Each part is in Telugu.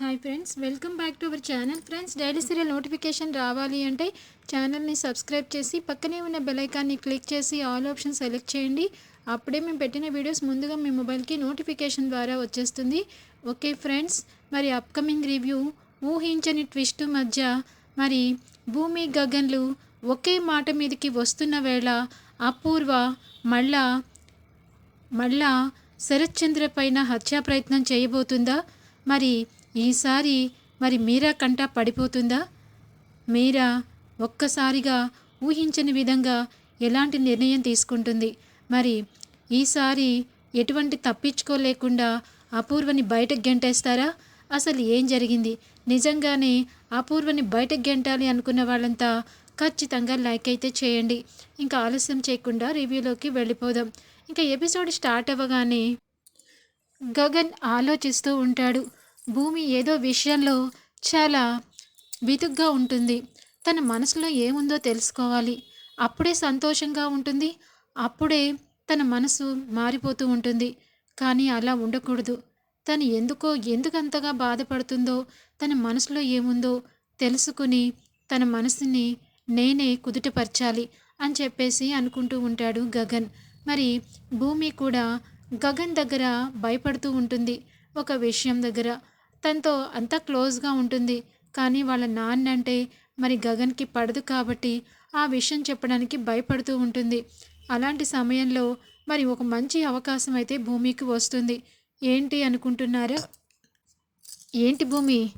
Hi friends welcome back to our channel friends daily serial notification రావాలి అంటే ఛానల్ని సబ్స్క్రైబ్ చేసి పక్కనే ఉన్న బెల్ ఐకాన్ని క్లిక్ చేసి ఆల్ ఆప్షన్ సెలెక్ట్ చేయండి. అప్పుడే మేము పెట్టిన వీడియోస్ ముందుగా మీ మొబైల్కి నోటిఫికేషన్ ద్వారా వచ్చేస్తుంది. ఓకే ఫ్రెండ్స్ మరి అప్కమింగ్ రివ్యూ ఊహించని ట్విస్ట్ మధ్య మరి భూమి గగన్లు ఒకే మాట మీదకి వస్తున్న వేళ అపూర్వ మళ్ళా మళ్ళా శరత్చంద్ర పైన హత్యా ప్రయత్నం చేయబోతుందా? మరి ఈసారి మరి మీరా కంట పడిపోతుందా? మీరా ఒక్కసారిగా ఊహించని విధంగా ఎలాంటి నిర్ణయం తీసుకుంటుంది? మరి ఈసారి ఎటువంటి తప్పించుకోలేకుండా అపూర్వని బయటకు గెంటేస్తారా? అసలు ఏం జరిగింది? నిజంగానే అపూర్వని బయటకు గెంటాలి అనుకున్న వాళ్ళంతా ఖచ్చితంగా లైక్ అయితే చేయండి. ఇంకా ఆలస్యం చేయకుండా రివ్యూలోకి వెళ్ళిపోదాం. ఇంకా ఎపిసోడ్ స్టార్ట్ అవ్వగానే గగన్ ఆలోచిస్తూ ఉంటాడు. భూమి ఏదో విషయంలో చాలా వితుగ్గా ఉంటుంది. తన మనసులో ఏముందో తెలుసుకోవాలి. అప్పుడే సంతోషంగా ఉంటుంది. అప్పుడే తన మనసు మారిపోతూ ఉంటుంది. కానీ అలా ఉండకూడదు. తను ఎందుకో ఎందుకంతగా బాధపడుతుందో తన మనసులో ఏముందో తెలుసుకుని తన మనసుని నేనే కుదుటపరచాలి అని చెప్పేసి అనుకుంటూ ఉంటాడు గగన్. మరి భూమి కూడా గగన్ దగ్గర భయపడుతూ ఉంటుంది ఒక విషయం దగ్గర. తనతో అంత క్లోజ్గా ఉంటుంది. కానీ వాళ్ళ నాన్న అంటే మరి గగన్కి పడదు కాబట్టి ఆ విషయం చెప్పడానికి భయపడుతూ ఉంటుంది. అలాంటి సమయంలో మరి ఒక మంచి అవకాశం అయితే భూమికి వస్తుంది. ఏంటి అనుకుంటున్నారా? ఏంటి భూమి?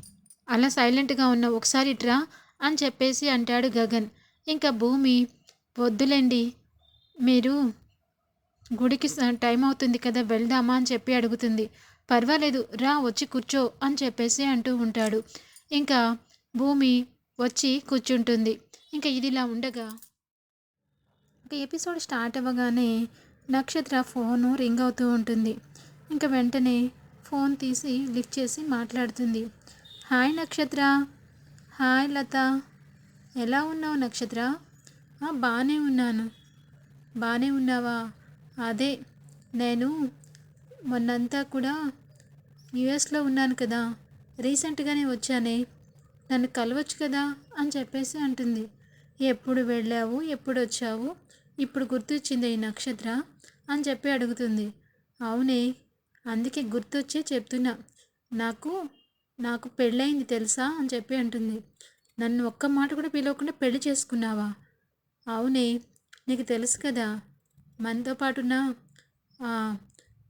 అలా సైలెంట్గా ఉన్న ఒకసారి ఇట్రా అని చెప్పేసి అంటాడు గగన్. ఇంకా భూమి వద్దులేండి మీరు గుడికి స- టైం అవుతుంది కదా వెళ్దామా అని చెప్పి అడుగుతుంది. పర్వాలేదు రా వచ్చి కూర్చో అని చెప్పేసి అంటూ ఉంటాడు. ఇంకా భూమి వచ్చి కూర్చుంటుంది. ఇంకా ఇది ఇలా ఉండగా ఒక ఎపిసోడ్ స్టార్ట్ అవ్వగానే నక్షత్ర ఫోను రింగ్ అవుతూ ఉంటుంది. ఇంకా వెంటనే ఫోన్ తీసి లిఫ్ట్ చేసి మాట్లాడుతుంది. హాయ్ నక్షత్ర హాయ్ లత ఎలా ఉన్నావు నక్షత్ర? బాగానే ఉన్నాను. బాగానే ఉన్నావా? అదే నేను మొన్నంతా కూడా యుఎస్లో ఉన్నాను కదా. రీసెంట్గానే వచ్చానే. నన్ను కలవచ్చు కదా అని చెప్పేసి అంటుంది. ఎప్పుడు వెళ్ళావు? ఎప్పుడు వచ్చావు? ఇప్పుడు గుర్తొచ్చింది ఈ నక్షత్ర అని చెప్పి అడుగుతుంది. అవునే అందుకే గుర్తొచ్చే చెప్తున్నా. నాకు నాకు పెళ్ళయింది తెలుసా అని చెప్పి అంటుంది. నన్ను ఒక్క మాట కూడా పిలవకుండా పెళ్ళి చేసుకున్నావా? అవునే నీకు తెలుసు కదా. మనతో పాటున్న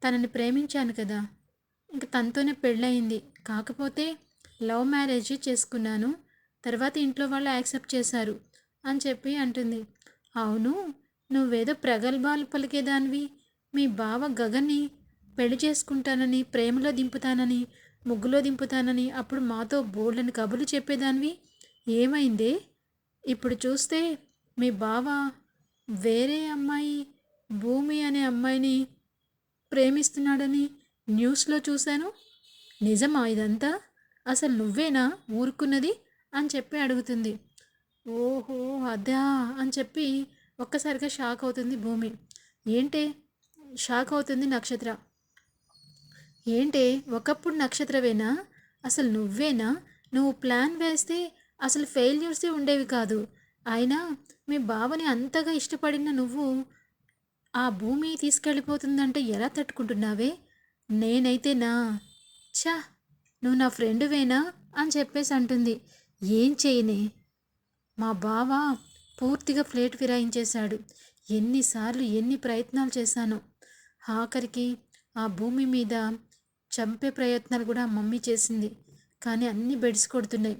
తనని ప్రేమించాను కదా. ఇంక తనతోనే పెళ్ళయింది. కాకపోతే లవ్ మ్యారేజ్ చేసుకున్నాను. తర్వాత ఇంట్లో వాళ్ళు యాక్సెప్ట్ చేశారు అని చెప్పి అంటుంది. అవును నువ్వేదో ప్రగల్భాలు పలికేదానివి. మీ బావ గగన్ని పెళ్ళి చేసుకుంటానని ప్రేమలో దింపుతానని ముగ్గులో దింపుతానని అప్పుడు మాతో బోల్డని కబులు చెప్పేదానివి. ఏమైందే? ఇప్పుడు చూస్తే మీ బావ వేరే అమ్మాయి భూమి అనే అమ్మాయిని ప్రేమిస్తున్నాడని న్యూస్లో చూశాను. నిజమా ఇదంతా? అసలు నువ్వేనా ఊరుకున్నది? అని చెప్పి అడుగుతుంది. ఓహో అదా అని చెప్పి ఒక్కసారిగా షాక్ అవుతుంది భూమి. ఏంటే? షాక్ అవుతుంది నక్షత్ర. ఏంటే? ఒకప్పుడు నక్షత్రవేనా? అసలు నువ్వేనా? నువ్వు ప్లాన్ వేస్తే అసలు ఫెయిల్యూర్సే ఉండేవి కాదు. అయినా మీ బావని అంతగా ఇష్టపడిన నువ్వు ఆ భూమి తీసుకెళ్ళిపోతుందంటే ఎలా తట్టుకుంటున్నావే? నేనైతే నా ఛా నువ్వు నా ఫ్రెండువేనా? అని చెప్పేసి అంటుంది. ఏం చేయనే? మా బావ పూర్తిగా ఫ్లేట్ ఫిరాయించేశాడు. ఎన్నిసార్లు ఎన్ని ప్రయత్నాలు చేశానో. ఆఖరికి ఆ భూమి మీద చంపే ప్రయత్నాలు కూడా మమ్మీ చేసింది. కానీ అన్నీ బెడిసి కొడుతున్నాయి.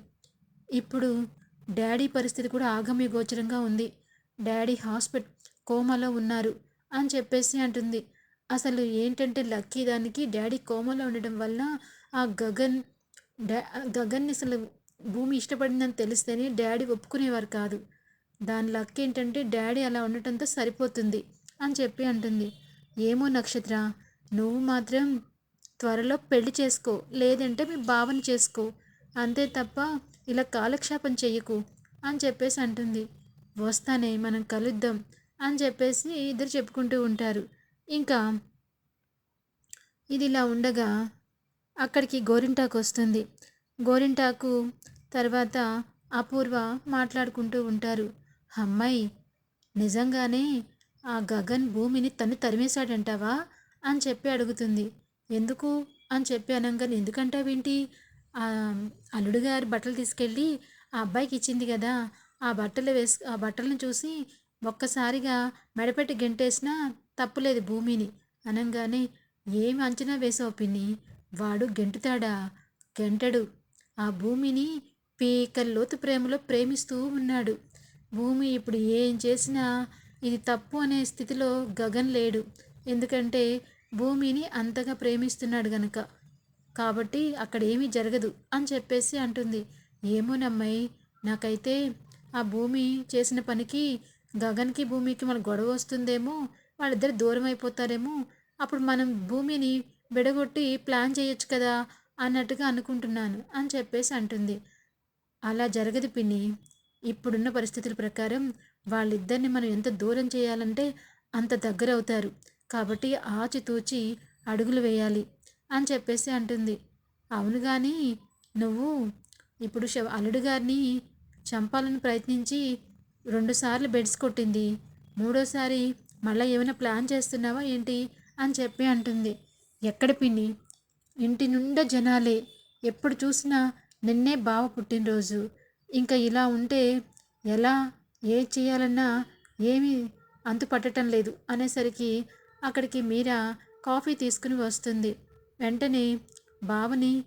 ఇప్పుడు డాడీ పరిస్థితి కూడా ఆగమ్య గోచరంగా ఉంది. డాడీ హాస్పిటల్ కోమాలో ఉన్నారు. అని చెప్పేసి అంటుంది. అసలు ఏంటంటే లక్కీ దానికి డాడీ కోమలో ఉండడం వల్ల ఆ గగన్ డా గగన్ని అసలు భూమి ఇష్టపడిందని తెలిస్తేనే డాడీ ఒప్పుకునేవారు కాదు. దాని లక్ ఏంటంటే డాడీ అలా ఉండటంతో సరిపోతుంది అని చెప్పి అంటుంది. ఏమో నక్షత్ర నువ్వు మాత్రం త్వరలో పెళ్ళి చేసుకో లేదంటే మీ భావన చేసుకో. అంతే తప్ప ఇలా కాలక్షేపం చెయ్యకు అని చెప్పేసి అంటుంది. వస్తానే మనం కలుద్దాం. అని చెప్పేసి ఇద్దరు చెప్పుకుంటూ ఉంటారు. ఇంకా ఇది ఇలా ఉండగా అక్కడికి గోరింటాకు వస్తుంది. గోరింటాకు తర్వాత అపూర్వ మాట్లాడుకుంటూ ఉంటారు. అమ్మాయి నిజంగానే ఆ గగన్ భూమిని తను తరిమేశాడంటావా? అని చెప్పి అడుగుతుంది. ఎందుకు? అని చెప్పి అనగానే ఎందుకంటావేంటి? ఆ అల్లుడు గారి బట్టలు తీసుకెళ్ళి ఆ అబ్బాయికి ఇచ్చింది కదా ఆ బట్టలు వేసు ఆ బట్టలను చూసి ఒక్కసారిగా మెడపెట్టి గెంటేసినా తప్పులేదు భూమిని. అనగానే ఏమి అంచనా వేసావు పిన్ని? వాడు గెంటుతాడా? గెంటడు. ఆ భూమిని పీకల్లోతు ప్రేమలో ప్రేమిస్తూ ఉన్నాడు. భూమి ఇప్పుడు ఏం చేసినా ఇది తప్పు అనే స్థితిలో గగన్ లేడు. ఎందుకంటే భూమిని అంతగా ప్రేమిస్తున్నాడు గనక. కాబట్టి అక్కడ ఏమీ జరగదు అని చెప్పేసి అంటుంది. ఏమోనమ్మాయి నాకైతే ఆ భూమి చేసిన పనికి గగన్కి భూమికి మన గొడవ వస్తుందేమో వాళ్ళిద్దరు దూరం అయిపోతారేమో అప్పుడు మనం భూమిని విడగొట్టి ప్లాన్ చేయొచ్చు కదా అన్నట్టుగా అనుకుంటున్నాను అని చెప్పేసి అంటుంది. అలా జరగదు పిన్ని. ఇప్పుడున్న పరిస్థితుల ప్రకారం వాళ్ళిద్దరిని మనం ఎంత దూరం చేయాలంటే అంత దగ్గర అవుతారు. కాబట్టి ఆచితూచి అడుగులు వేయాలి అని చెప్పేసి అంటుంది. అవును కానీ నువ్వు ఇప్పుడు శవ అల్లుడు గారిని చంపాలని ప్రయత్నించి రెండుసార్లు బెడ్స్ కొట్టింది. మూడోసారి మళ్ళీ ఏమైనా ప్లాన్ చేస్తున్నావా ఏంటి? అని చెప్పి అంటుంది. ఎక్కడ పిన్ని? ఇంటి నుండా జనాలే. ఎప్పుడు చూసినా నిన్నే బావ పుట్టినరోజు. ఇంకా ఇలా ఉంటే ఎలా ఏ చేయాలన్నా ఏమీ అంతు పట్టడం లేదు అనేసరికి అక్కడికి మీరా కాఫీ తీసుకుని వస్తుంది. వెంటనే బావని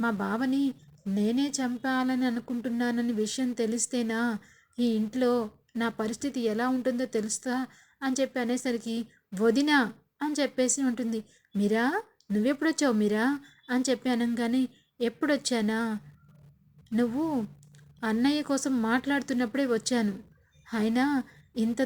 మా బావని నేనే చంపాలని అనుకుంటున్నానని విషయం తెలిస్తేనా ఈ ఇంట్లో నా పరిస్థితి ఎలా ఉంటుందో తెలుస్తా అని చెప్పి అనేసరికి వదినా అని చెప్పేసి ఉంటుంది. మీరా? నువ్వెప్పుడొచ్చావు మీరా? అని చెప్పి అనగానే ఎప్పుడొచ్చానా? నువ్వు అన్నయ్య కోసం మాట్లాడుతున్నప్పుడే వచ్చాను. అయినా ఇంత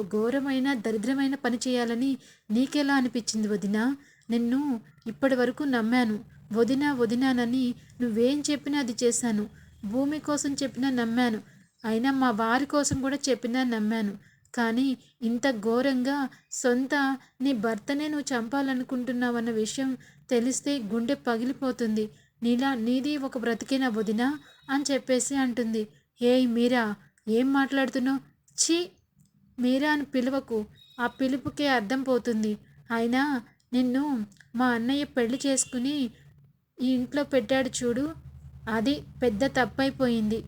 ఘోరమైన దరిద్రమైన పని చేయాలని నీకెలా అనిపించింది వదిన? నిన్ను ఇప్పటి వరకు నమ్మాను. వదినా వదినానని నువ్వేం చెప్పినా అది చేశాను. భూమి కోసం చెప్పినా నమ్మాను. అయినా మా వారి కోసం కూడా చెప్పినా నమ్మాను. కానీ ఇంత ఘోరంగా సొంత నీ భర్తనే నువ్వు చంపాలనుకుంటున్నావన్న విషయం తెలిస్తే గుండె పగిలిపోతుంది. నీలా నీది ఒక బ్రతికేనా వదినా అని చెప్పేసి అంటుంది. ఏయ్ మీరా ఏం మాట్లాడుతున్నావు? ఛీ! మీరా అని పిలువకు. ఆ పిలుపుకే అర్థం పోతుంది. అయినా నిన్ను మా అన్నయ్య పెళ్ళి చేసుకుని ఈ ఇంట్లో పెట్టాడు చూడు. అది పెద్ద తప్పైపోయింది.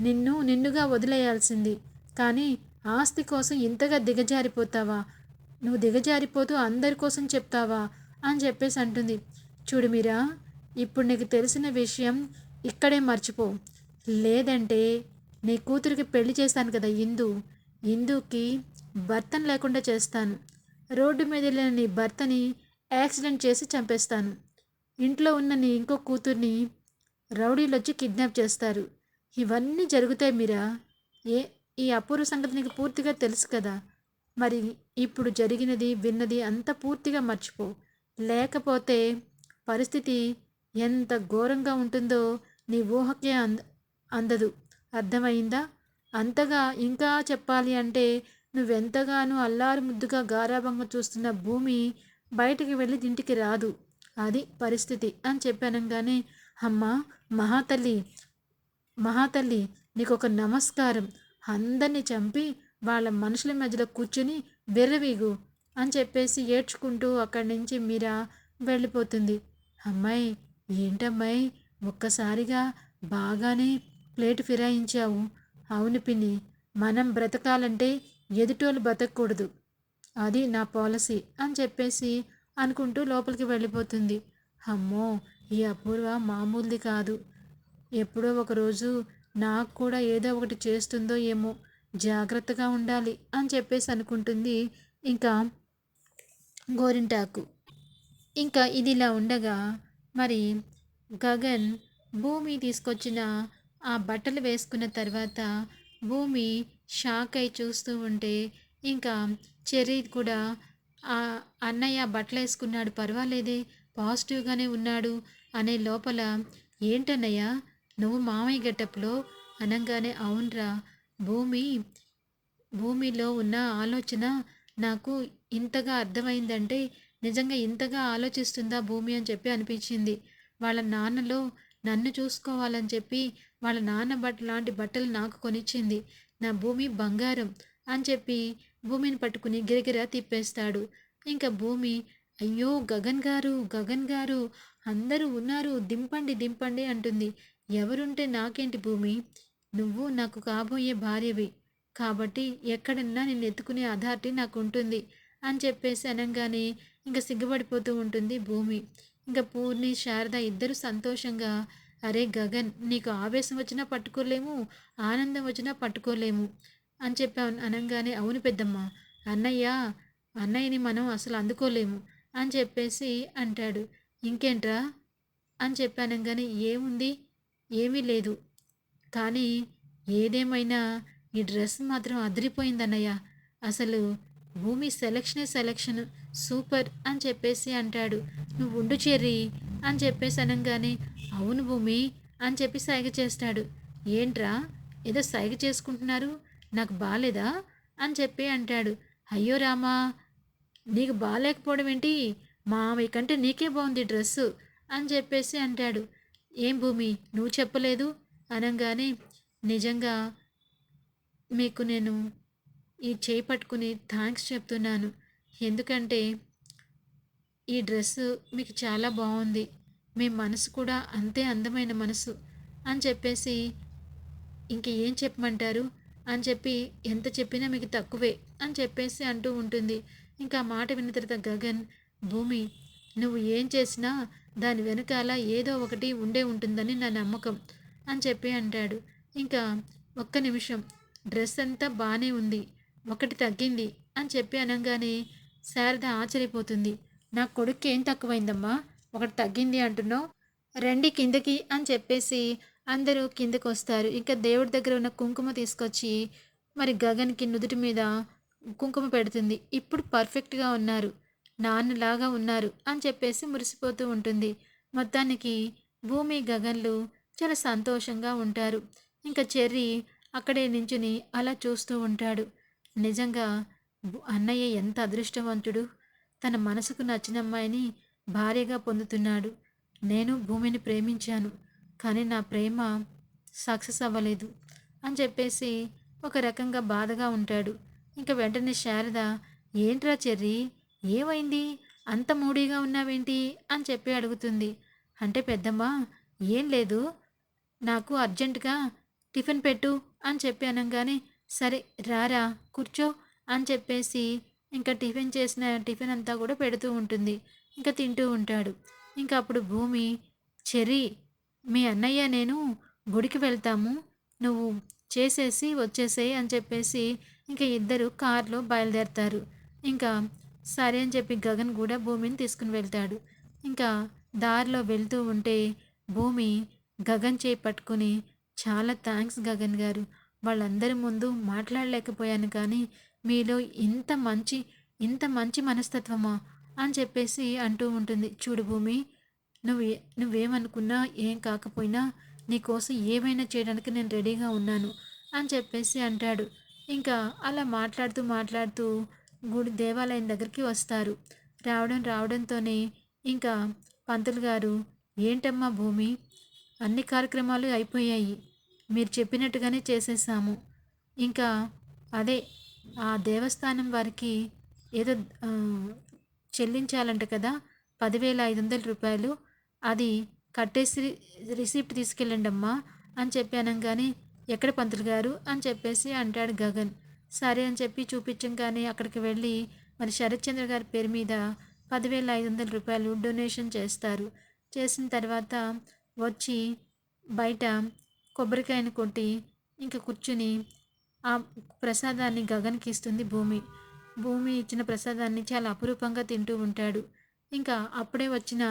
నిన్ను నిన్నుగా వదిలేయాల్సింది. కానీ ఆస్తి కోసం ఇంతగా దిగజారిపోతావా? నువ్వు దిగజారిపోతూ అందరి కోసం చెప్తావా? అని చెప్పేసి అంటుంది. చూడు మీరా ఇప్పుడు నీకు తెలిసిన విషయం ఇక్కడే మర్చిపో. లేదంటే నీ కూతురికి పెళ్ళి చేశాను కదా ఇందు. ఇందుకి భర్తను లేకుండా చేస్తాను. రోడ్డు మీద వెళ్ళిన నీ భర్తని యాక్సిడెంట్ చేసి చంపేస్తాను. ఇంట్లో ఉన్న నీ ఇంకో కూతుర్ని రౌడీలు వచ్చి కిడ్నాప్ చేస్తారు. ఇవన్నీ జరుగుతాయి మీరా? ఏ ఈ అపూర్వ సంగతి నీకు పూర్తిగా తెలుసు కదా. మరి ఇప్పుడు జరిగినది విన్నది అంత పూర్తిగా మర్చిపో. లేకపోతే పరిస్థితి ఎంత ఘోరంగా ఉంటుందో నీ ఊహకే అంద అందదు. అర్థమైందా? అంతగా ఇంకా చెప్పాలి అంటే నువ్వెంతగానో అల్లారు ముద్దుగా గారాభంగా చూస్తున్న భూమి బయటికి వెళ్ళి ఇంటికి రాదు. అది పరిస్థితి అని చెప్పానంగానే అమ్మ మహాతల్లి మహాతల్లి నీకు ఒక నమస్కారం. అందరినీ చంపి వాళ్ళ మనుషుల మధ్యలో కూర్చుని వెర్రవీగు అని చెప్పేసి ఏడ్చుకుంటూ అక్కడి నుంచి మీరా వెళ్ళిపోతుంది. అమ్మాయి ఏంటమ్మాయి ఒక్కసారిగా బాగానే ప్లేట్ ఫిరాయించావు. అవును పిన్ని మనం బ్రతకాలంటే ఎదుటోళ్ళు బ్రతకూడదు అది నా పాలసీ అని చెప్పేసి అనుకుంటూ లోపలికి వెళ్ళిపోతుంది. అమ్మో ఈ అపూర్వ మామూలుది కాదు. ఎప్పుడో ఒకరోజు నాకు కూడా ఏదో ఒకటి చేస్తుందో ఏమో జాగ్రత్తగా ఉండాలి అని చెప్పేసి అనుకుంటుంది ఇంకా గోరింటాకు. ఇంకా ఇది ఇలా ఉండగా మరి గగన్ భూమి తీసుకొచ్చిన ఆ బట్టలు వేసుకున్న తర్వాత భూమి షాక్ అయి చూస్తూ ఉంటే ఇంకా చెర్రీ కూడా ఆ అన్నయ్య బట్టలు వేసుకున్నాడు పర్వాలేదే పాజిటివ్గానే ఉన్నాడు అనే లోపల ఏంటన్నయ్య? నువ్వు మామయ్య గెటప్లో అనగానే అవునరా భూమి భూమిలో ఉన్న ఆలోచన నాకు ఇంతగా అర్థమైందంటే నిజంగా ఇంతగా ఆలోచిస్తుందా భూమి? అని చెప్పి అనిపించింది. వాళ్ళ నాన్నలో నన్ను చూసుకోవాలని చెప్పి వాళ్ళ నాన్న బట్ట లాంటి బట్టలు నాకు కొనిచ్చింది. నా భూమి బంగారం అని చెప్పి భూమిని పట్టుకుని గిరగిరా తిప్పేస్తాడు. ఇంకా భూమి అయ్యో గగన్ గారు గగన్ గారు అందరూ ఉన్నారు దింపండి దింపండి అంటుంది. ఎవరుంటే నాకేంటి భూమి? నువ్వు నాకు కాబోయే భార్యవి. కాబట్టి ఎక్కడన్నా నేను ఎత్తుకునే అథారిటీ నాకు ఉంటుంది అని చెప్పేసి అనగానే ఇంకా సిగ్గుపడిపోతూ ఉంటుంది భూమి. ఇంకా పూర్ణి శారద ఇద్దరు సంతోషంగా అరే గగన్ నీకు ఆవేశం వచ్చినా పట్టుకోలేము ఆనందం వచ్చినా పట్టుకోలేము అని చెప్పాను అనగానే అవును పెద్దమ్మ అన్నయ్య అన్నయ్యని మనం అసలు అందుకోలేము అని చెప్పేసి అంటాడు. ఇంకేంట్రా? అని చెప్పానంగానే ఏముంది? ఏమీ లేదు. కానీ ఏదేమైనా ఈ డ్రెస్ మాత్రం అదిరిపోయిందన్నయ్య. అసలు భూమి సెలక్షనే సెలక్షన్. సూపర్ అని చెప్పేసి అంటాడు. నువ్వు ఉండు చెర్రి అని చెప్పేసి అనగానే అవును భూమి అని చెప్పి సైగ చేస్తాడు. ఏంట్రా? ఏదో సైగ చేసుకుంటున్నారు? నాకు బాగాలేదా అని చెప్పి అంటాడు. అయ్యో రామా నీకు బాగాలేకపోవడం ఏంటి? మామయ్య కంటే నీకే బాగుంది డ్రెస్సు అని చెప్పేసి అంటాడు. ఏం భూమి? నువ్వు చెప్పలేదు? అనగానే నిజంగా మీకు నేను ఈ చేయి పట్టుకుని థ్యాంక్స్ చెప్తున్నాను. ఎందుకంటే ఈ డ్రెస్సు మీకు చాలా బాగుంది. మీ మనసు కూడా అంతే అందమైన మనసు. అని చెప్పేసి ఇంక ఏం చెప్పమంటారు? అని చెప్పి ఎంత చెప్పినా మీకు తక్కువే అని చెప్పేసి అంటూ ఉంటుంది. ఇంకా మాట విన్న తర్వాత గగన్ భూమి నువ్వు ఏం చేసినా దాని వెనకాల ఏదో ఒకటి ఉండే ఉంటుందని నా నమ్మకం అని చెప్పి అంటాడు. ఇంకా ఒక్క నిమిషం డ్రెస్ అంతా బాగానే ఉంది ఒకటి తగ్గింది అని చెప్పి అనగానే శారద ఆశ్చర్యపోతుంది. నా కొడుక్కి ఏం తక్కువైందమ్మా? ఒకటి తగ్గింది అంటున్నావు? రండి కిందకి అని చెప్పేసి అందరూ కిందకు వస్తారు ఇంకా దేవుడి దగ్గర ఉన్న కుంకుమ తీసుకొచ్చి మరి గగన్కి నుదుటి మీద కుంకుమ పెడుతుంది. ఇప్పుడు పర్ఫెక్ట్గా ఉన్నారు. నాన్నలాగా ఉన్నారు అని చెప్పేసి మురిసిపోతూ ఉంటుంది. మొత్తానికి భూమి గగన్లు చాలా సంతోషంగా ఉంటారు. ఇంకా చెర్రీ అక్కడే నించుని అలా చూస్తూ ఉంటాడు. నిజంగా అన్నయ్య ఎంత అదృష్టవంతుడు. తన మనసుకు నచ్చిన అమ్మాయిని భార్యగా పొందుతున్నాడు. నేను భూమిని ప్రేమించాను కానీ నా ప్రేమ సక్సెస్ అవ్వలేదు అని చెప్పేసి ఒక రకంగా బాధగా ఉంటాడు. ఇంకా వెంటనే శారద ఏంట్రా చెర్రీ ఏమైంది అంత మూడీగా ఉన్నావేంటి? అని చెప్పి అడుగుతుంది. అంటే పెద్దమ్మ ఏం లేదు. నాకు అర్జెంటుగా టిఫిన్ పెట్టు అని చెప్పి అనగానే సరే రారా కూర్చో అని చెప్పేసి ఇంకా టిఫిన్ చేసిన టిఫిన్ అంతా కూడా పెడుతూ ఉంటుంది. ఇంకా తింటూ ఉంటాడు. ఇంకా అప్పుడు భూమి చెరి మీ అన్నయ్య నేను గుడికి వెళ్తాము. నువ్వు చేసేసి వచ్చేసేయి అని చెప్పేసి ఇంకా ఇద్దరు కారులో బయలుదేరతారు. ఇంకా సరే అని చెప్పి గగన్ కూడా భూమిని తీసుకుని వెళ్తాడు. ఇంకా దారిలో వెళ్తూ ఉంటే భూమి గగన్ చేయి పట్టుకుని చాలా థ్యాంక్స్ గగన్ గారు. వాళ్ళందరి ముందు మాట్లాడలేకపోయాను కానీ మీలో ఇంత మంచి ఇంత మంచి మనస్తత్వమా? అని చెప్పేసి అంటూ ఉంటుంది. చూడు భూమి నువ్వు నువ్వేమనుకున్నా ఏం కాకపోయినా నీకోసం ఏమైనా చేయడానికి నేను రెడీగా ఉన్నాను అని చెప్పేసి అంటాడు. ఇంకా అలా మాట్లాడుతూ మాట్లాడుతూ గుడి దేవాలయం దగ్గరికి వస్తారు. రావడం రావడంతోనే ఇంకా పంతులు గారు ఏంటమ్మా భూమి? అన్ని కార్యక్రమాలు అయిపోయాయి. మీరు చెప్పినట్టుగానే చేసేసాము. ఇంకా అదే ఆ దేవస్థానం వారికి ఏదో చెల్లించాలంట కదా పదివేల ఐదు వందల రూపాయలు. అది కట్టేసి రిసిప్ట్ తీసుకెళ్ళండి అమ్మా అని చెప్పాను కానీ ఎక్కడ పంతులు గారు? అని చెప్పేసి అంటాడు గగన్. సరే అని చెప్పి చూపించంగానే అక్కడికి వెళ్ళి మరి శరత్చంద్ర గారి పేరు మీద పదివేల ఐదు వందల రూపాయలు డొనేషన్ చేస్తారు. చేసిన తర్వాత వచ్చి బయట కొబ్బరికాయను కొట్టి ఇంకా కూర్చుని ఆ ప్రసాదాన్ని గగన్కి ఇస్తుంది భూమి. భూమి ఇచ్చిన ప్రసాదాన్ని చాలా అపురూపంగా తింటూ ఉంటాడు. ఇంకా అప్పుడే వచ్చిన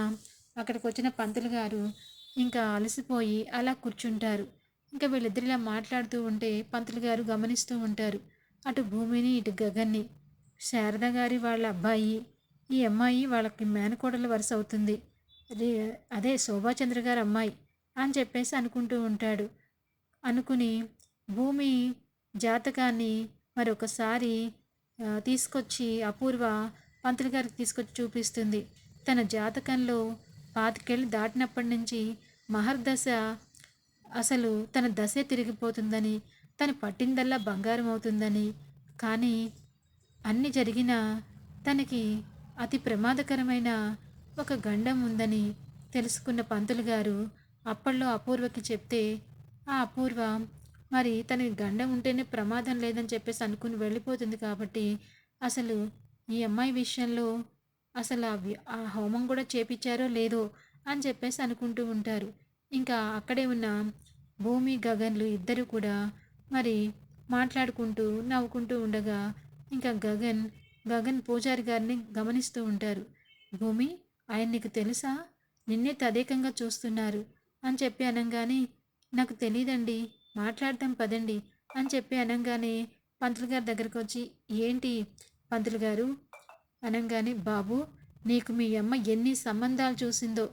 అక్కడికి వచ్చిన పంతులు గారు ఇంకా అలసిపోయి అలా కూర్చుంటారు. ఇంకా వీళ్ళిద్దరిలా మాట్లాడుతూ ఉంటే పంతులు గారు గమనిస్తూ ఉంటారు. అటు భూమిని ఇటు గగన్ని శారద గారి వాళ్ళ అబ్బాయి ఈ అమ్మాయి వాళ్ళకి మేనకోడలు వరుస అవుతుంది. అదే శోభాచంద్ర గారి అమ్మాయి అని చెప్పేసి అనుకుంటూ ఉంటాడు. అనుకుని భూమి జాతకాన్ని మరొకసారి తీసుకొచ్చి అపూర్వ పంతులు గారికి తీసుకొచ్చి చూపిస్తుంది. తన జాతకంలో పాతికేళ్ళు దాటినప్పటి నుంచి మహర్దశ అసలు తన దశే తిరిగిపోతుందని తను పట్టిందల్లా బంగారం అవుతుందని కానీ అన్ని జరిగిన తనకి అతి ప్రమాదకరమైన ఒక గండం ఉందని తెలుసుకున్న పంతులు గారు అప్పట్లో అపూర్వకి చెప్తే ఆ అపూర్వ మరి తనకి గండం ఉంటేనే ప్రమాదం లేదని చెప్పేసి అనుకుని వెళ్ళిపోతుంది కాబట్టి అసలు ఈ అమ్మాయి విషయంలో అసలు ఆ హోమం కూడా చేపించారో లేదో అని చెప్పేసి అనుకుంటూ ఉంటారు. ఇంకా అక్కడే ఉన్న భూమి గగన్లు ఇద్దరు కూడా మరి మాట్లాడుకుంటూ నవ్వుకుంటూ ఉండగా ఇంకా గగన్ గగన్ పూజారి గారిని గమనిస్తూ ఉంటారు. భూమి ఆయన నీకు తెలుసా? నిన్నే తదేకంగా చూస్తున్నారు అని చెప్పి అనగానే నాకు తెలియదండి మాట్లాడతాం పదండి అని చెప్పి అనగానే పంతులు గారి దగ్గరకు వచ్చి ఏంటి పంతులు గారు? అనగానే బాబు నీకు మీ అమ్మ ఎన్ని సంబంధాలు చూసిందో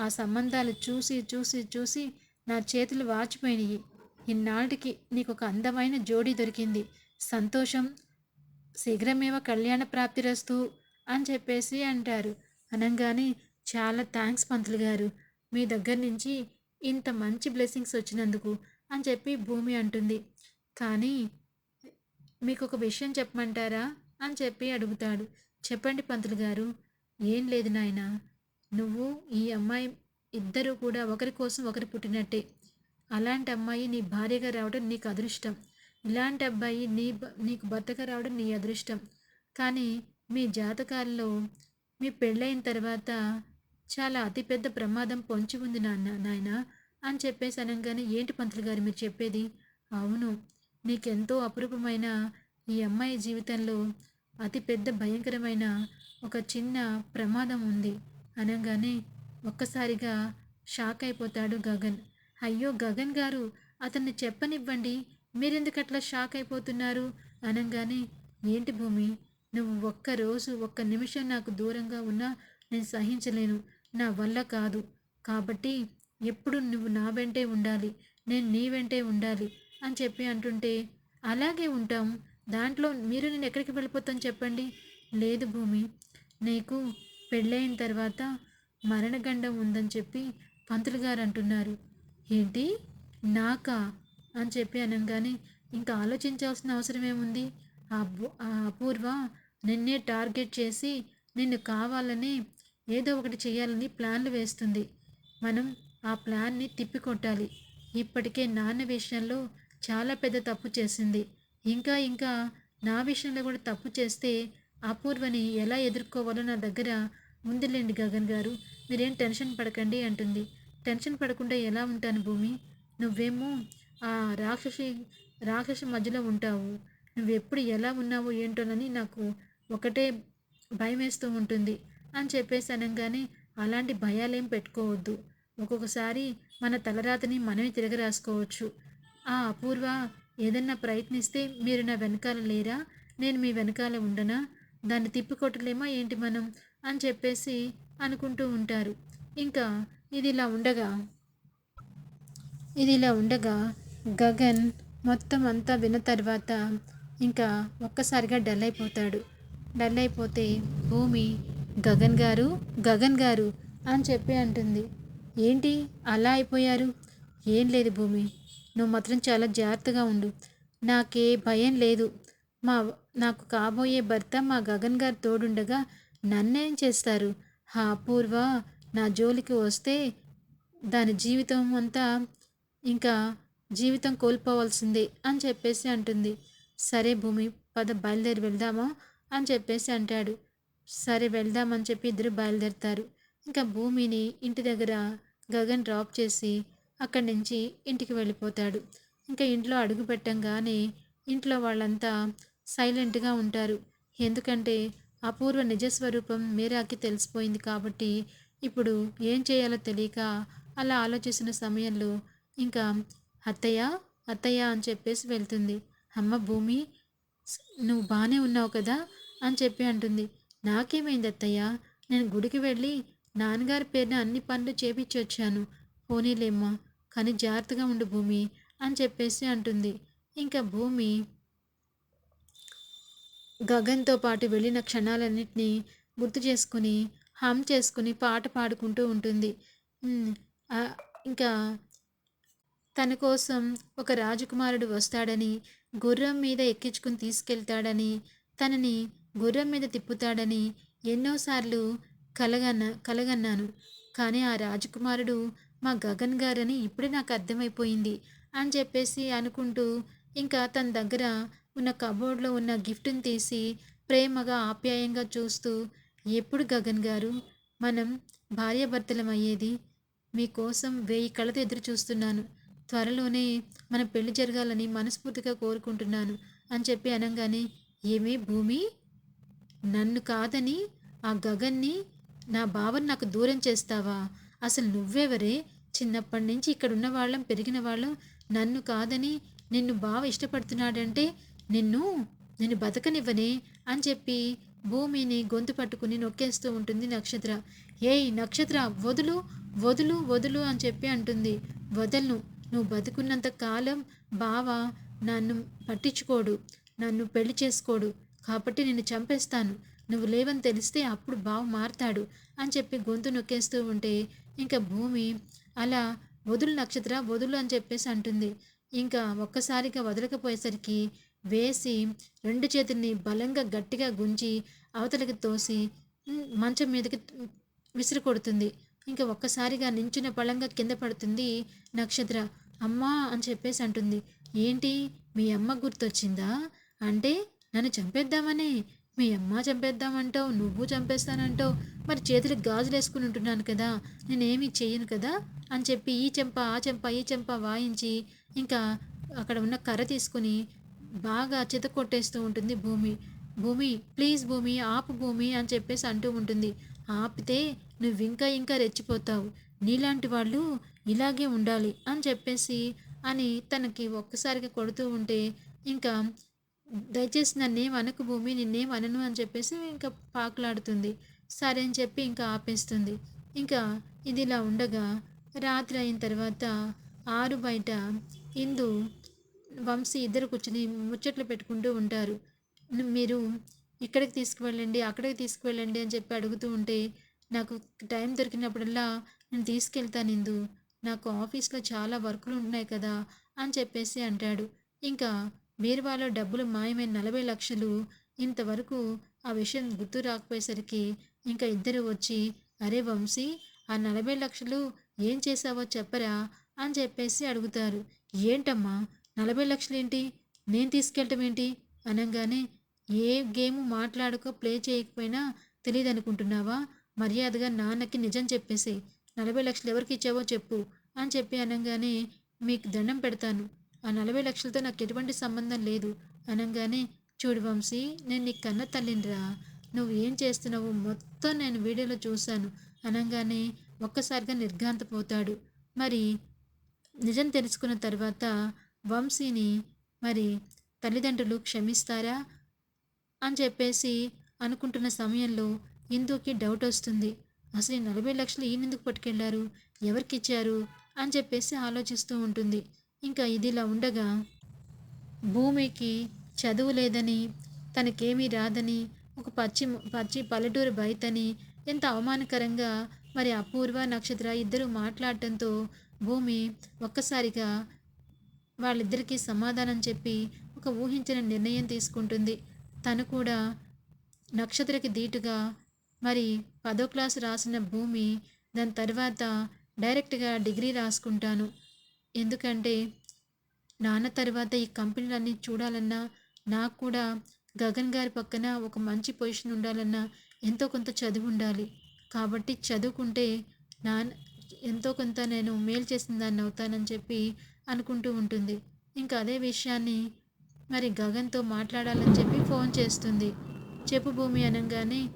ఆ సంబంధాలు చూసి చూసి చూసి నా చేతులు వాచిపోయినాయి. ఇన్నాళ్ళకి నీకు ఒక అందమైన జోడీ దొరికింది. సంతోషం శీఘ్రమేవ కళ్యాణ ప్రాప్తి రస్తూ అని చెప్పేసి అంటారు. అనగానే చాలా థ్యాంక్స్ పంతులు గారు. మీ దగ్గర నుంచి ఇంత మంచి బ్లెస్సింగ్స్ వచ్చినందుకు అని చెప్పి భూమి అంటుంది. కానీ మీకు ఒక విషయం చెప్పమంటారా అని చెప్పి అడుగుతాడు. చెప్పండి పంతులు గారు. ఏం లేదు నాయన. నువ్వు ఈ అమ్మాయి ఇద్దరూ కూడా ఒకరి కోసం ఒకరు పుట్టినట్టే. అలాంటి అమ్మాయి నీ భార్యగా రావడం నీకు అదృష్టం. ఇలాంటి అబ్బాయి నీ నీకు భర్తగా రావడం నీ అదృష్టం. కానీ మీ జాతకాల్లో మీ పెళ్ళైన తర్వాత చాలా అతిపెద్ద ప్రమాదం పొంచి ఉంది నాన్న నాయన అని చెప్పేసి అనగానే ఏంటి పంతులు గారు మీరు చెప్పేది? అవును నీకెంతో అపురూపమైన ఈ అమ్మాయి జీవితంలో అతిపెద్ద భయంకరమైన ఒక చిన్న ప్రమాదం ఉంది. అనగానే ఒక్కసారిగా షాక్ అయిపోతాడు గగన్. అయ్యో గగన్ గారు అతన్ని చెప్పనివ్వండి. మీరెందుకు అట్లా షాక్ అయిపోతున్నారు? అనగానే ఏంటి భూమి? నువ్వు ఒక్కరోజు ఒక్క నిమిషం నాకు దూరంగా ఉన్నా నేను సహించలేను. నా వల్ల కాదు. కాబట్టి ఎప్పుడు నువ్వు నా వెంటే ఉండాలి. నేను నీ వెంటే ఉండాలి అని చెప్పి అంటుంటే అలాగే ఉంటాం. దాంట్లో మీరు నేను ఎక్కడికి వెళ్ళిపోతాను చెప్పండి? లేదు భూమి. నీకు పెళ్ళైన తర్వాత మరణగండం ఉందని చెప్పి పంతులు గారు అంటున్నారు. ఏంటి? నాకా? అని చెప్పి అనగానే ఇంకా ఆలోచించాల్సిన అవసరం ఏముంది? ఆ అపూర్వ నిన్నే టార్గెట్ చేసి నిన్ను కావాలని ఏదో ఒకటి చేయాలని ప్లాన్లు వేస్తుంది. మనం ఆ ప్లాన్ని తిప్పికొట్టాలి. ఇప్పటికే నాన్న విషయంలో చాలా పెద్ద తప్పు చేసింది. ఇంకా ఇంకా నా విషయంలో కూడా తప్పు చేస్తే అపూర్వని ఎలా ఎదుర్కోవాలో నా దగ్గర ఉందిలేండి గగన్ గారు. మీరేం టెన్షన్ పడకండి అంటుంది. టెన్షన్ పడకుండా ఎలా ఉంటాను భూమి? నువ్వేమో ఆ రాక్షసి రాక్షసి మధ్యలో ఉంటావు. నువ్వెప్పుడు ఎలా ఉన్నావు ఏంటోనని నాకు ఒకటే భయం వేస్తూ ఉంటుంది అని చెప్పేసి అనగానే అలాంటి భయాలేం పెట్టుకోవద్దు. ఒక్కొక్కసారి మన తలరాతని మనమే తిరగ రాసుకోవచ్చు. ఆ అపూర్వ ఏదన్నా ప్రయత్నిస్తే మీరు నా వెనకాల లేరా? నేను మీ వెనకాల ఉండనా? దాన్ని తిప్పికొట్టలేమా ఏంటి మనం? అని చెప్పేసి అనుకుంటూ ఉంటారు. ఇంకా ఇది ఇలా ఉండగా ఇది ఇలా ఉండగా గగన్ మొత్తం అంతా విన్న తర్వాత ఇంకా ఒక్కసారిగా డల్ అయిపోతాడు. డల్ అయిపోతే భూమి గగన్ గారు గగన్ గారు అని చెప్పి అంటుంది. ఏంటి అలా అయిపోయారు? ఏం లేదు భూమి నువ్వు మాత్రం చాలా జాగ్రత్తగా ఉండు. నాకే భయం లేదు. మా నాకు కాబోయే భర్త మా గగన్ గారు తోడుండగా నన్నేం చేస్తారు? హా అపూర్వ నా జోలికి వస్తే దాని జీవితం అంతా ఇంకా జీవితం కోల్పోవాల్సిందే అని చెప్పేసి అంటుంది. సరే భూమి పద బయలుదేరి వెళ్దామా అని చెప్పేసి అంటాడు. సరే వెళ్దామని చెప్పి ఇద్దరు బయలుదేరుతారు. ఇంకా భూమిని ఇంటి దగ్గర గగన్ డ్రాప్ చేసి అక్కడి నుంచి ఇంటికి వెళ్ళిపోతాడు. ఇంకా ఇంట్లో అడుగు పెట్టంగానే ఇంట్లో వాళ్ళంతా సైలెంట్గా ఉంటారు. ఎందుకంటే అపూర్వ నిజస్వరూపం మీరాకి తెలిసిపోయింది కాబట్టి ఇప్పుడు ఏం చేయాలో తెలియక అలా ఆలోచిస్తున్న సమయంలో ఇంకా అత్తయ్య అత్తయ్య అని చెప్పేసి వెళ్తుంది. అమ్మ భూమి నువ్వు బాగానే ఉన్నావు కదా అని చెప్పి అంటుంది. నాకేమైంది అత్తయ్య? నేను గుడికి వెళ్ళి నాన్నగారి పేరున అన్ని పనులు చేపించి వచ్చాను. పోనీలేమ్మా కానీ జాగ్రత్తగా ఉండు భూమి అని చెప్పేసి అంటుంది. ఇంకా భూమి గగన్తో పాటు వెళ్ళిన క్షణాలన్నింటినీ గుర్తు చేసుకుని హమ్ చేసుకుని పాట పాడుకుంటూ ఉంటుంది. ఇంకా తన కోసం ఒక రాజకుమారుడు వస్తాడని గుర్రం మీద ఎక్కించుకుని తీసుకెళ్తాడని తనని గుర్రం మీద తిప్పుతాడని ఎన్నోసార్లు కలగన్న కలగన్నాను. కానీ ఆ రాజకుమారుడు మా గగన్ గారని ఇప్పుడే నాకు అర్థమైపోయింది అని చెప్పేసి అనుకుంటూ ఇంకా తన దగ్గర ఉన్న కబోర్డ్లో ఉన్న గిఫ్ట్ని తీసి ప్రేమగా ఆప్యాయంగా చూస్తూ ఎప్పుడు గగన్ గారు? మనం భార్యాభర్తలం అయ్యేది మీకోసం వెయ్యి కళ్ళతో ఎదురు చూస్తున్నాను. త్వరలోనే మన పెళ్ళి జరగాలని మనస్ఫూర్తిగా కోరుకుంటున్నాను అని చెప్పి అనగానే ఏమే భూమి? నన్ను కాదని ఆ గగన్ని నా బావని నాకు దూరం చేస్తావా? అసలు నువ్వెవరే? చిన్నప్పటి నుంచి ఇక్కడ ఉన్న వాళ్ళం పెరిగిన వాళ్ళం నన్ను కాదని నిన్ను బావ ఇష్టపడుతున్నాడంటే నిన్ను నేను బతకనివ్వనే అని చెప్పి భూమిని గొంతు పట్టుకుని నొక్కేస్తూ ఉంటుంది నక్షత్ర. ఏయ్ నక్షత్ర వదులు వదులు వదులు అని చెప్పి అంటుంది. వదలను. నువ్వు బతుకున్నంత కాలం బావ నన్ను పట్టించుకోడు నన్ను పెళ్ళి చేసుకోడు. కాబట్టి నిన్ను చంపేస్తాను. నువ్వు లేవని తెలిస్తే అప్పుడు బావ మారతాడు అని చెప్పి గొంతు నొక్కేస్తూ ఉంటే ఇంకా భూమి అలా వదులు నక్షత్ర వదులు అని చెప్పేసి అంటుంది. ఇంకా ఒక్కసారిగా వదలకపోయేసరికి వేసి రెండు చేతుల్ని బలంగా గట్టిగా గుంజి అవతలకి తోసి మంచం మీదకి విసిరి కొడుతుంది. ఇంకా ఒక్కసారిగా నించున్న బలంగా కింద పడుతుంది నక్షత్ర. అమ్మా అని చెప్పేసి అంటుంది. ఏంటి? మీ అమ్మ గుర్తొచ్చిందా? అంటే నన్ను చంపేద్దామని. మీ అమ్మ చంపేద్దామంటావు నువ్వు చంపేస్తానంటావు. మరి చేతులకు గాజులు వేసుకుని ఉంటున్నాను కదా నేనేమీ చేయను కదా అని చెప్పి ఈ చెంప ఆ చెంప ఈ చెంప వాయించి ఇంకా అక్కడ ఉన్న కర్ర తీసుకుని బాగా చిత కొట్టేస్తూ ఉంటుంది భూమి. భూమి ప్లీజ్ భూమి ఆపు భూమి అని చెప్పేసి అంటూ ఉంటుంది. ఆపితే నువ్వు ఇంకా ఇంకా రెచ్చిపోతావు. నీలాంటి వాళ్ళు ఇలాగే ఉండాలి అని చెప్పేసి అని తనకి ఒక్కసారిగా కొడుతూ ఉంటే ఇంకా దయచేసి నన్నేం అనకు భూమి నిన్నేం అనను అని చెప్పేసి ఇంకా పాకులాడుతుంది. సరే అని చెప్పి ఇంకా ఆపేస్తుంది. ఇంకా ఇది ఇలా ఉండగా రాత్రి అయిన తర్వాత ఆరు బయట ఇందు వంశీ ఇద్దరు కూర్చుని ముచ్చట్లు పెట్టుకుంటూ ఉంటారు. మీరు ఇక్కడికి తీసుకువెళ్ళండి అక్కడికి తీసుకువెళ్ళండి అని చెప్పి అడుగుతూ ఉంటే నాకు టైం దొరికినప్పుడల్లా నేను తీసుకెళ్తాను ఇందు నాకు ఆఫీస్లో చాలా వర్కులు ఉన్నాయి కదా అని చెప్పేసి అంటాడు. ఇంకా బీరువాలో డబ్బులు మాయమైన నలభై లక్షలు ఇంతవరకు ఆ విషయం గుర్తు రాకపోయేసరికి ఇంకా ఇద్దరు వచ్చి అరే వంశీ ఆ నలభై లక్షలు ఏం చేసావో చెప్పరా అని చెప్పేసి అడుగుతారు. ఏంటమ్మా నలభై లక్షలు ఏంటి నేను తీసుకెళ్ళటం ఏంటి అనగానే ఏ గేమ్ మాట్లాడక ప్లే చేయకపోయినా తెలియదు అనుకుంటున్నావా మర్యాదగా నాన్నకి నిజం చెప్పేసి. నలభై లక్షలు ఎవరికి ఇచ్చావో చెప్పు అని చెప్పి అనగానే మీకు దండం పెడతాను. ఆ నలభై లక్షలతో నాకు ఎటువంటి సంబంధం లేదు. అనగానే చూడు వంశీ నేను నీ కన్న తల్లినిరా. నువ్వు ఏం చేస్తున్నావు మొత్తం నేను వీడియోలో చూశాను. అనగానే ఒక్కసారిగా నిర్ఘాంతపోతాడు. మరి నిజం తెలుసుకున్న తర్వాత వంశీని మరి తల్లిదండ్రులు క్షమిస్తారా? అని చెప్పేసి అనుకుంటున్న సమయంలో ఇందుకి డౌట్ వస్తుంది. అసలు ఈ నలభై లక్షలు ఈయనెందుకు పట్టుకెళ్ళారు? ఎవరికి ఇచ్చారు అని చెప్పేసి ఆలోచిస్తూ ఉంటుంది. ఇంకా ఇదిలా ఉండగా భూమికి చదువు లేదని తనకేమీ రాదని ఒక పచ్చి పచ్చి పల్లెటూరు బయటని ఎంత అవమానకరంగా మరి అపూర్వ నక్షత్ర ఇద్దరు మాట్లాడటంతో భూమి ఒక్కసారిగా వాళ్ళిద్దరికీ సమాధానం చెప్పి ఒక ఊహించిన నిర్ణయం తీసుకుంటుంది. తను కూడా నక్షత్రకి ధీటుగా మరి పదో క్లాసు రాసిన భూమి దాని తర్వాత డైరెక్ట్గా డిగ్రీ రాసుకుంటాను. ఎందుకంటే నాన్న తర్వాత ఈ కంపెనీలన్నీ చూడాలన్నా నాకు కూడా గగన్ గారి పక్కన ఒక మంచి పొజిషన్ ఉండాలన్నా ఎంతో కొంత చదువు ఉండాలి. కాబట్టి చదువుకుంటే నాన్న ఎంతో కొంత నేను మేలు చేసిన దాన్ని అవుతానని చెప్పి అనుకుంటూ ఉంటుంది. ఇంకా అదే విషయాన్ని మరి గగన్తో మాట్లాడాలని చెప్పి ఫోన్ చేస్తుంది. చెప్పు భూమి అనగానే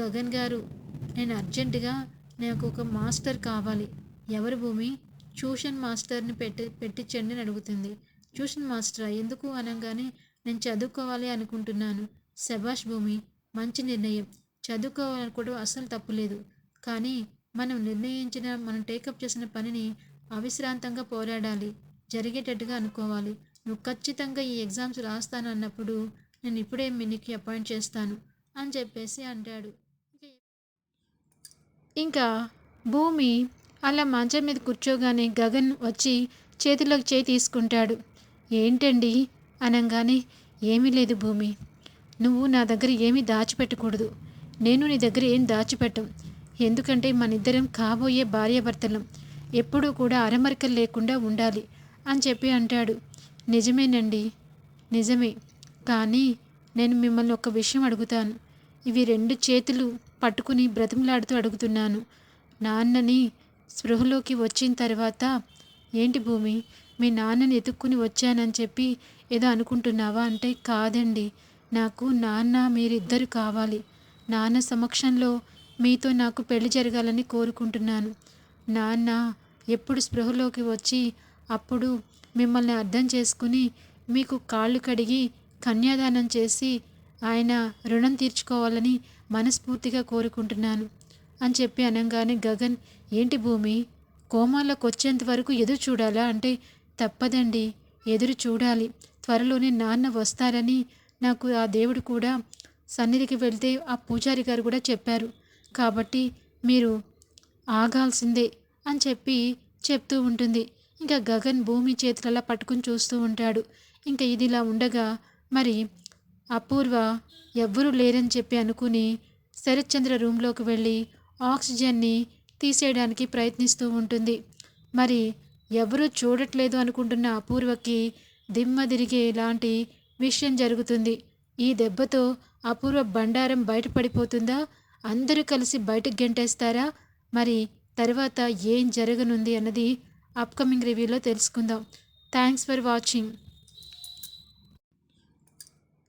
గగన్ గారు నేను అర్జెంటుగా నాకు ఒక మాస్టర్ కావాలి. ఎవరు భూమి? ట్యూషన్ మాస్టర్ని పెట్టి పెట్టించండి అని అడుగుతుంది. ట్యూషన్ మాస్టరా? ఎందుకు అనగానే నేను చదువుకోవాలి అనుకుంటున్నాను. శభాష్ భూమి మంచి నిర్ణయం. చదువుకోవాలనుకోవడం అస్సలు తప్పులేదు కానీ మనం నిర్ణయించిన మనం టేకప్ చేసిన పనిని అవిశ్రాంతంగా పోరాడాలి. జరిగేటట్టుగా అనుకోవాలి. నువ్వు ఖచ్చితంగా ఈ ఎగ్జామ్స్ రాస్తాను అన్నప్పుడు నేను ఇప్పుడే మీకు అపాయింట్ చేస్తాను అని చెప్పేసి అంటాడు. ఇంకా భూమి అలా మంచం మీద కూర్చోగానే గగన్ వచ్చి చేతిలోకి చేయి తీసుకుంటాడు. ఏంటండి? అనగానే. ఏమీ లేదు భూమి. నువ్వు నా దగ్గర ఏమీ దాచిపెట్టకూడదు. నేను నీ దగ్గర ఏం దాచిపెట్టం? ఎందుకంటే మన ఇద్దరం కాబోయే భార్యాభర్తలం. ఎప్పుడూ కూడా అరమరికలు లేకుండా ఉండాలి అని చెప్పి అంటాడు. నిజమేనండి. నిజమే. కానీ నేను మిమ్మల్ని ఒక విషయం అడుగుతాను. ఇవి రెండు చేతులు పట్టుకుని బ్రతిమలాడుతూ అడుగుతున్నాను. నాన్నని స్పృహలోకి వచ్చిన తర్వాత ఏంటి భూమి? మీ నాన్నని ఎతుక్కుని వచ్చానని చెప్పి ఏదో అనుకుంటున్నావా? అంటే కాదండి. నాకు నాన్న మీరిద్దరు కావాలి. నాన్న సమక్షంలో మీతో నాకు పెళ్ళి జరగాలని కోరుకుంటున్నాను. నాన్న ఎప్పుడు స్పృహలోకి వచ్చి అప్పుడు మిమ్మల్ని అర్థం చేసుకుని మీకు కాళ్ళు కడిగి కన్యాదానం చేసి ఆయన రుణం తీర్చుకోవాలని మనస్ఫూర్తిగా కోరుకుంటున్నాను అని చెప్పి అనగానే గగన్ ఏంటి భూమి? కోమాలోకి వచ్చేంత వరకు ఎదురు చూడాలా? అంటే తప్పదండి ఎదురు చూడాలి. త్వరలోనే నాన్న వస్తారని నాకు ఆ దేవుడు కూడా సన్నిధికి వెళ్తే ఆ పూజారి గారు కూడా చెప్పారు. కాబట్టి మీరు ఆగాల్సిందే. అని చెప్పి చెప్తూ ఉంటుంది. ఇంకా గగన్ భూమి చేతులలా పట్టుకుని చూస్తూ ఉంటాడు. ఇంకా ఇదిలా ఉండగా మరి అపూర్వ ఎవ్వరూ లేరని చెప్పి అనుకుని శరత్చంద్ర రూమ్లోకి వెళ్ళి ఆక్సిజన్ని తీసేయడానికి ప్రయత్నిస్తూ ఉంటుంది. మరి ఎవరూ చూడట్లేదు అనుకుంటున్న అపూర్వకి దిమ్మ తిరిగే లాంటి విషయం జరుగుతుంది. ఈ దెబ్బతో అపూర్వ బండారం బయటపడిపోతుందా? అందరూ కలిసి బయటకు గెంటేస్తారా? మరి తర్వాత ఏం జరగనుంది అన్నది అప్కమింగ్ రివ్యూలో తెలుసుకుందాం. థ్యాంక్స్ ఫర్ వాచింగ్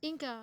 ఇంకా